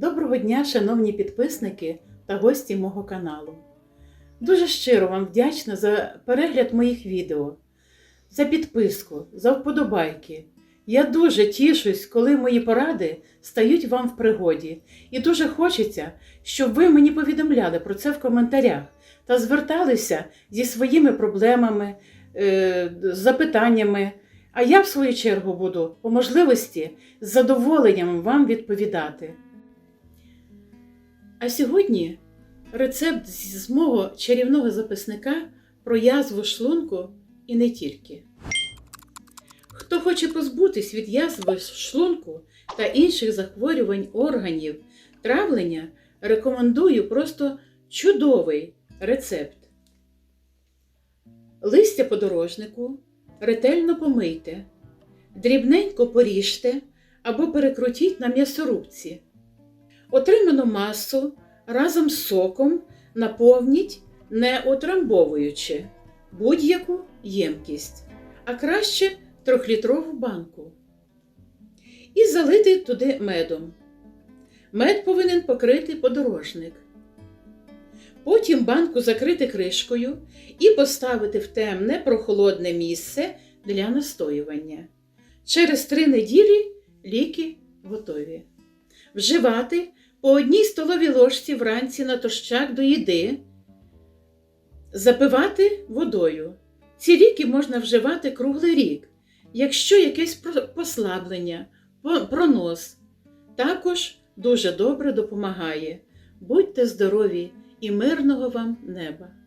Доброго дня, шановні підписники та гості мого каналу. Дуже щиро вам вдячна за перегляд моїх відео, за підписку, за вподобайки. Я дуже тішусь, коли мої поради стають вам в пригоді, і дуже хочеться, щоб ви мені повідомляли про це в коментарях та зверталися зі своїми проблемами, е, запитаннями. А я, в свою чергу, буду по можливості з задоволенням вам відповідати. А сьогодні рецепт з мого чарівного записника про язву шлунку і не тільки. Хто хоче позбутись від язви шлунку та інших захворювань органів травлення, рекомендую просто чудовий рецепт. Листя подорожнику ретельно помийте, дрібненько поріжте або перекрутіть на м'ясорубці. Отриману масу разом з соком наповніть, не утрамбовуючи будь-яку ємкість, а краще трьохлітрову банку. І залити туди медом. Мед повинен покрити подорожник. Потім банку закрити кришкою і поставити в темне прохолодне місце для настоювання. Через три неділі ліки готові. Вживати по одній столовій ложці вранці на тощак до їди, запивати водою. Ці ліки можна вживати круглий рік, якщо якесь послаблення, пронос. Також дуже добре допомагає. Будьте здорові і мирного вам неба!